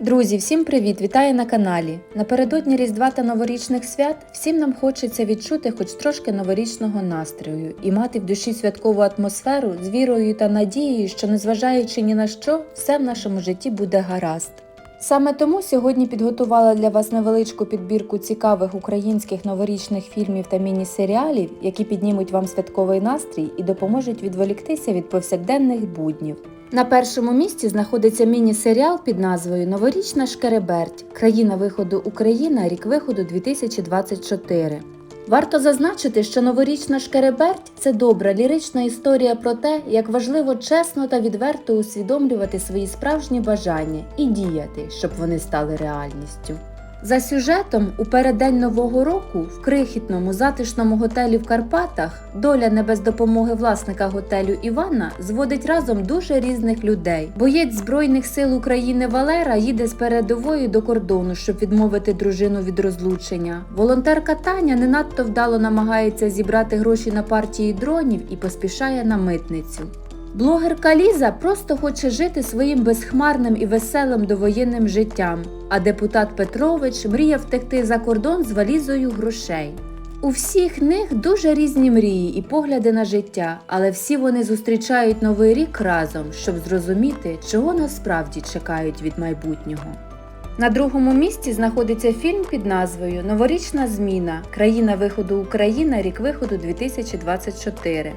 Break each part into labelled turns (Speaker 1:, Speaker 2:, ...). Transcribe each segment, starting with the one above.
Speaker 1: Друзі, всім привіт! Вітаю на каналі. Напередодні Різдва та новорічних свят всім нам хочеться відчути хоч трошки новорічного настрою і мати в душі святкову атмосферу з вірою та надією, що незважаючи ні на що, все в нашому житті буде гаразд. Саме тому сьогодні підготувала для вас невеличку підбірку цікавих українських новорічних фільмів та міні-серіалів, які піднімуть вам святковий настрій і допоможуть відволіктися від повсякденних буднів. На першому місці знаходиться міні-серіал під назвою Новорічна Шкереберть. Країна виходу Україна, рік виходу 2024. Варто зазначити, що новорічна Шкереберть це добра лірична історія про те, як важливо чесно та відверто усвідомлювати свої справжні бажання і діяти, щоб вони стали реальністю. За сюжетом, у переддень Нового року в крихітному затишному готелі в Карпатах доля не без допомоги власника готелю Івана зводить разом дуже різних людей. Боєць Збройних сил України Валера їде з передової до кордону, щоб відмовити дружину від розлучення. Волонтерка Таня не надто вдало намагається зібрати гроші на партії дронів і поспішає на митницю. Блогерка Ліза просто хоче жити своїм безхмарним і веселим довоєнним життям, а депутат Петрович мріє втекти за кордон з валізою грошей. У всіх них дуже різні мрії і погляди на життя, але всі вони зустрічають новий рік разом, щоб зрозуміти, чого насправді чекають від майбутнього. На другому місці знаходиться фільм під назвою Новорічна зміна. Країна виходу Україна, рік виходу 2024.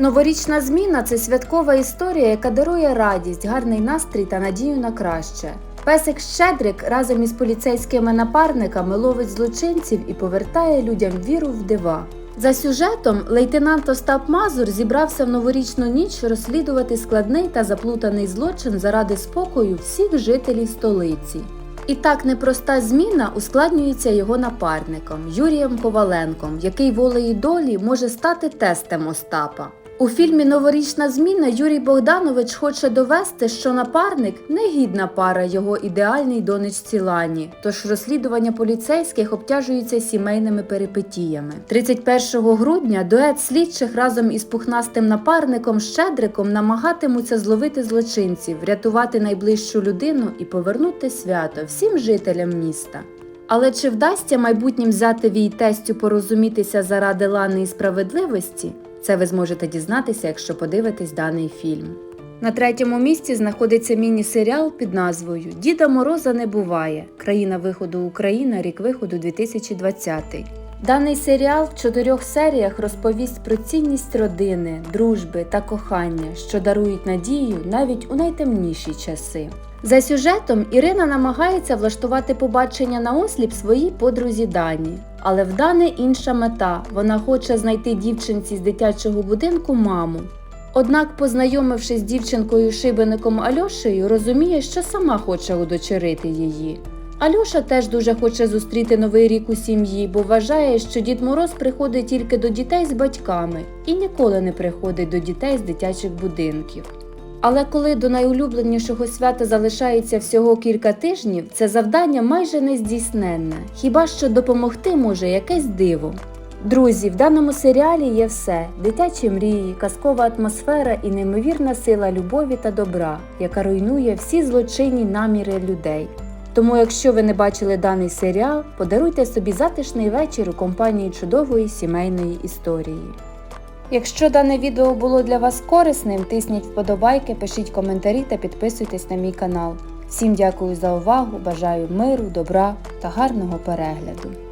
Speaker 1: Новорічна зміна це святкова історія, яка дарує радість, гарний настрій та надію на краще. Песик Щедрик разом із поліцейськими напарниками ловить злочинців і повертає людям віру в дива. За сюжетом лейтенант Остап Мазур зібрався в новорічну ніч розслідувати складний та заплутаний злочин заради спокою всіх жителів столиці. І так непроста зміна ускладнюється його напарником Юрієм Коваленком, який волею долі може стати тестем Остапа. У фільмі Новорічна зміна Юрій Богданович хоче довести, що напарник негідна пара його ідеальній донечці Лані, тож розслідування поліцейських обтяжується сімейними перипетіями. 31 грудня дует слідчих разом із пухнастим напарником Щедриком намагатимуться зловити злочинців, врятувати найближчу людину і повернути свято всім жителям міста. Але чи вдасться майбутнім взятеві й тестю порозумітися заради лани і справедливості? Це ви зможете дізнатися, якщо подивитесь даний фільм. На третьому місці знаходиться міні-серіал під назвою Діда Мороза не буває. Країна виходу Україна, рік виходу 2020. Даний серіал в чотирьох серіях розповість про цінність родини, дружби та кохання, що дарують надію навіть у найтемніші часи. За сюжетом Ірина намагається влаштувати побачення на осліп своїй подрузі Дані. Але в Дани інша мета вона хоче знайти дівчинці з дитячого будинку маму. Однак, познайомившись з дівчинкою шибеником Альошею, розуміє, що сама хоче удочерити її. Альоша теж дуже хоче зустріти новий рік у сім'ї, бо вважає, що Дід Мороз приходить тільки до дітей з батьками і ніколи не приходить до дітей з дитячих будинків. Але коли до найулюбленішого свята залишається всього кілька тижнів, це завдання майже нездійсненне. Хіба що допомогти може якесь диво. Друзі, в даному серіалі є все: дитячі мрії, казкова атмосфера і неймовірна сила любові та добра, яка руйнує всі злочинні наміри людей. Тому, якщо ви не бачили даний серіал, подаруйте собі затишний вечір у компанії чудової сімейної історії. Якщо дане відео було для вас корисним, тисніть вподобайки, пишіть коментарі та підписуйтесь на мій канал. Всім дякую за увагу, бажаю миру, добра та гарного перегляду!